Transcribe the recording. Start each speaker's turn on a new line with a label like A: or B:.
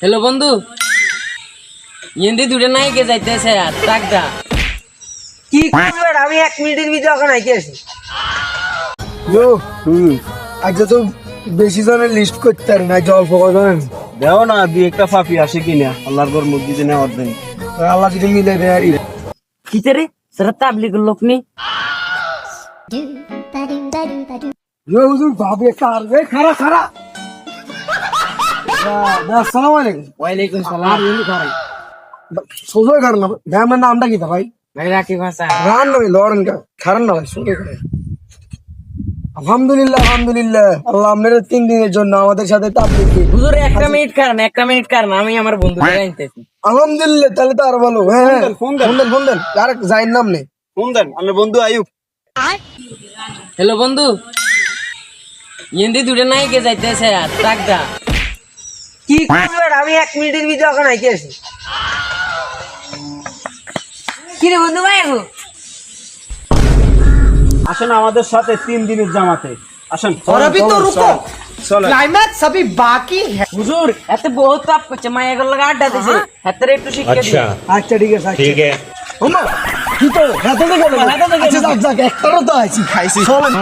A: Hello বন্ধু। ইন্দি দুটো নাই কে যাইতেছে আর টাকটা
B: কি করবে আমি এক মিনিটের ভিতরে ওখানে আইতে আসি।
C: ইয়ো আজকে তো বেশি জনের লিস্ট করতে পারি না জল ফোকা জানেন
D: দেও না দুই একটা ফাপি আসে কিনা আল্লাহর ঘর মসজিদে নেওয়ার দিন
C: আল্লাহ যদি মিলে দেয় আর।
A: কিতে রে? সেটা তাবলিগের লোক নি
C: ইয়ো হুজুর ভাবে খারা খারা। আসসালামু আলাইকুম।
A: ওয়ালাইকুম সালাম।
C: সোজা কার না ভ্যামের নামটা কি ভাই?
A: ভাই রাখি ভাষা
C: রান নয় লড়েন কা খারান না ভাই সোজা করে। আলহামদুলিল্লাহ আলহামদুলিল্লাহ। আল্লাহ আপনার তিন দিনের জন্য আমাদের সাথে তাবলিগ
A: হুজুর একটা মিনিট কারণ একটা মিনিট কারণ আমি আমার বন্ধু আনতেছি
C: আলহামদুলিল্লাহ তাহলে তো আর ভালো হ্যাঁ হ্যাঁ।
D: ফোন
C: ফোন দেন। ফোন দেন আর যাইর নাম নেই।
D: ফোন দেন আমার বন্ধু আয়ুব
A: হ্যালো বন্ধু। ইন্দি দুটো নাই কে যাইতেছে আর
B: কি করবে আমি এক মিনিটের ভিতরে ওখানে আইতে আসি কি রে বন্ধু ভাই গো
D: আসেন আমাদের সাথে তিন দিনের জামাতে আসেন
E: और अभी तो रुको
D: চলো
E: क्लाइमैक्स अभी बाकी है
A: হুজুর এত বহুত তাপ করছে মায়া গুলো আড্ডা দিছে হাতের একটু শিক্ষা দিই
C: আচ্ছা ঠিক আছে ঠিক আছে ওমা কি তো হাতে দেখে আচ্ছা যাক যাক একটারও তো আছি খাইছি চলেন